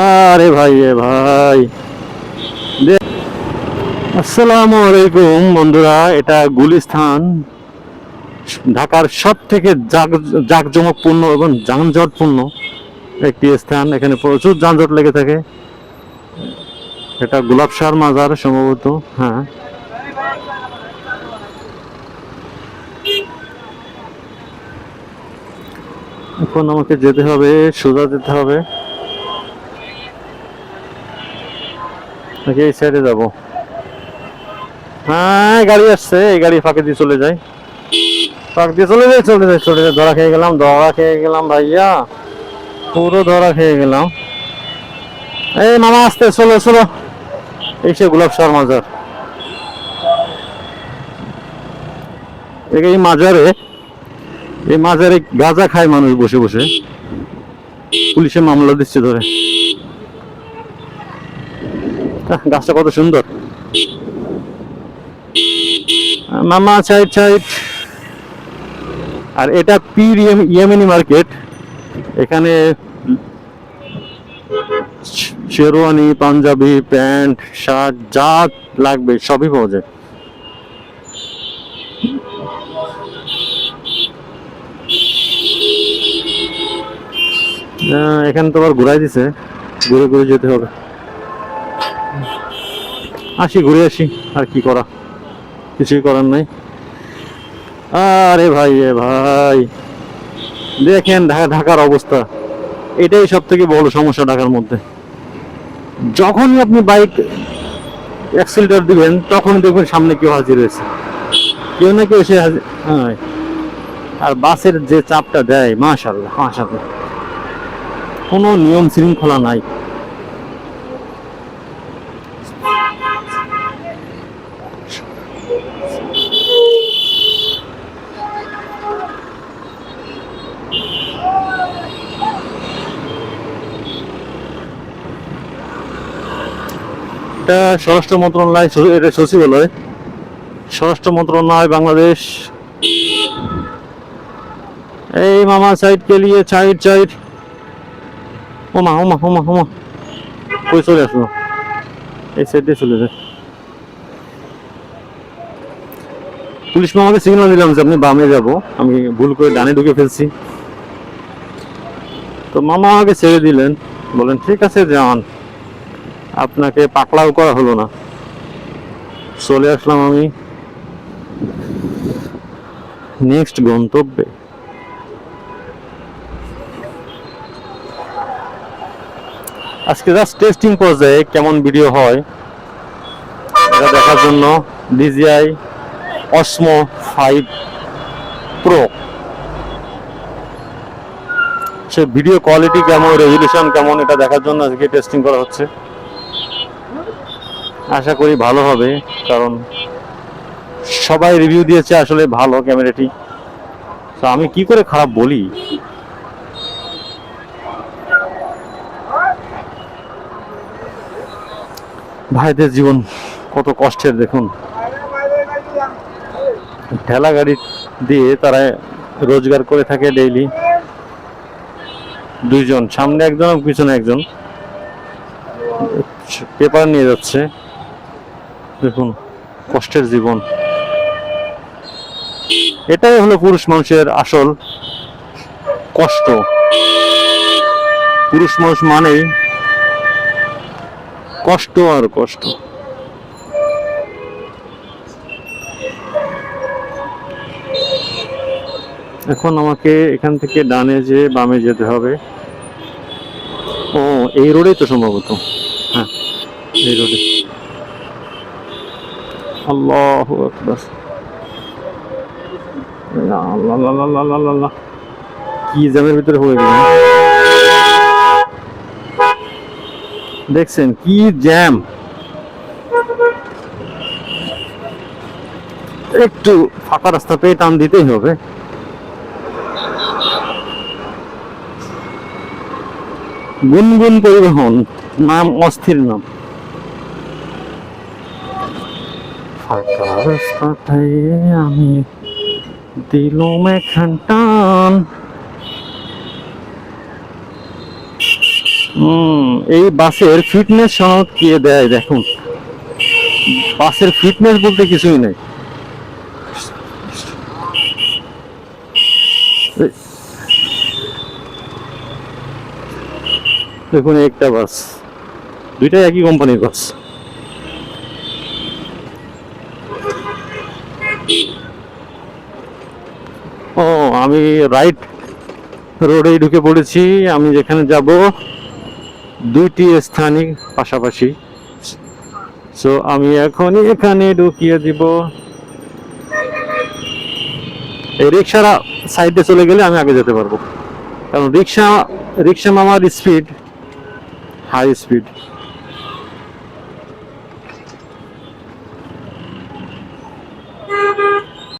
আরে ভাই, এ ভাই। আসসালামু আলাইকুম বন্ধুরা, এটা গুলিস্তান ঢাকার সব থেকে জাকজমকপূর্ণ এবং যানজটপূর্ণ একটি স্থান। এখানে প্রচুর যানজট লেগে থাকে। এটা গোলাপসার মাজার সম্ভবত হ্যাঁ। এখন আমাকে যেতে হবে, সোজা যেতে হবে। নাকি এই সাইডে যাব? হ্যাঁ গাড়ি আসছে, এই গাড়ি ফাঁকে দিয়ে চলে যায় ফাঁক দিয়ে চলে যায় চলে যায় চলে যায় ধরা খেয়ে গেলাম, ধরা খেয়ে গেলাম ভাইয়া। পুরো ধরা খেয়ে গেলাম। এই মামা, আসতে, চলো চলো। এই সে গোলাপ শাহ মাজার। এই মাজারে এই মাজারে গাঁজা খায় মানুষ বসে বসে। পুলিশে মামলা দিচ্ছে ধরে। আহ, গাছটা কত সুন্দর। মামা সাইড সাইড আর এটা পীর ইয়েম- ইয়েমেনি মার্কেট। এখানে শেরওয়ানি পাঞ্জাবি প্যান্ট শার্ট যা লাগবে সবই পাওয়া যায়। এখানে তো আবার ঘুরাই দিছে। ঘুরে ঘুরে যেতে হবে। আসি, ঘুরে আসি, আর কি করা? কিছুই করার নাই। আরে ভাই এ ভাই। দেখেন ঢাকা ঢাকার অবস্থা। এটাই সব থেকে বড় সমস্যা ঢাকার মধ্যে। যখনই আপনি বাইক অ্যাক্সিলেটার দিবেন, তখনই দেখবেন সামনে কেউ হাজির হয়েছে। কেউ না কেউ এসে হাজির হ্যাঁ। আর বাসের যে চাপটা দেয় মাশাল্লাহ মাশাল্লাহ কোনো নিয়ম শৃঙ্খলা নাই। এটা স্বরাষ্ট্র মন্ত্রণালয় এটা সচিবালয়। স্বরাষ্ট্র মন্ত্রণালয়, বাংলাদেশ। এই মামা, সাইড কে লিয়ে, সাইড সাইড। ওমা ওমা ওমা ওমা। কই চলে আসলো? এই সাইডে চলে যায়। পুলিশ মামাকে সিগন্যাল দিলাম যে আপনি বামে যাব। আমি ভুল করে ডানে ঢুকে ফেলছি। তো মামা আমাকে ছেড়ে দিলেন। বলেন, ঠিক আছে, যান। আপনাকে পাকলাও করা হলো না। চলে আসলাম আমি নেক্সট গন্তব্যে। আজকে জাস্ট টেস্টিং পর্যায়ে কেমন ভিডিও হয়, এটা দেখার জন্য ডিজিআই অসমো ফাইভ প্রো সে ভিডিও কোয়ালিটি কেমন রেজলিউশন কেমন, এটা দেখার জন্য আজকে টেস্টিং করা হচ্ছে। আশা করি ভালো হবে, কারণ সবাই রিভিউ দিয়েছে আসলে ভালো ক্যামেরাটি তো আমি কি করে খারাপ বলি? ভাইদের জীবন কত কষ্টের, দেখুন। ঠেলা গাড়ি দিয়ে তারা রোজগার করে থাকে ডেইলি দুইজন, সামনে একজন পিছনে একজন। পেপার নিয়ে যাচ্ছে। দেখুন, কষ্টের জীবন। এটাই হলো পুরুষ মানুষের আসল কষ্ট। পুরুষ মানুষ মানেই কষ্ট আর কষ্ট। এখন আমাকে এখান থেকে ডানে যে বামে যেতে হবে। ও, এই রোডেই তো সম্ভবত। হ্যাঁ এই রোডে। আল্লাহ আকবার কি জ্যামের ভিতরে হয়ে গেল? দেখছেন কি জ্যাম? একটু ফাঁকা রাস্তা পেয়ে টান দিতেই হবে। গুনগুন পরিবহন, নাম অস্থির নাম। ফাঁকা রাস্তাটায় আমি দিলুম এখান এই বাসের ফিটনেস সনদ দেয় দেখুন। বাসের ফিটনেস বলতে কিছুই নেই। দেখুন একটা বাস, দুইটাই একই কোম্পানির বাস। ও, আমি রাইট রোডেই ঢুকে পড়েছি। আমি যেখানে যাব, দুইটি স্থানই পাশাপাশি। সো আমি এখনই এখানে ঢুকিয়ে দিব। এই রিক্সারা সাইডে চলে গেলে আমি আগে যেতে পারব। কারণ রিক্সা রিক্সা মামার স্পিড হাই স্পিড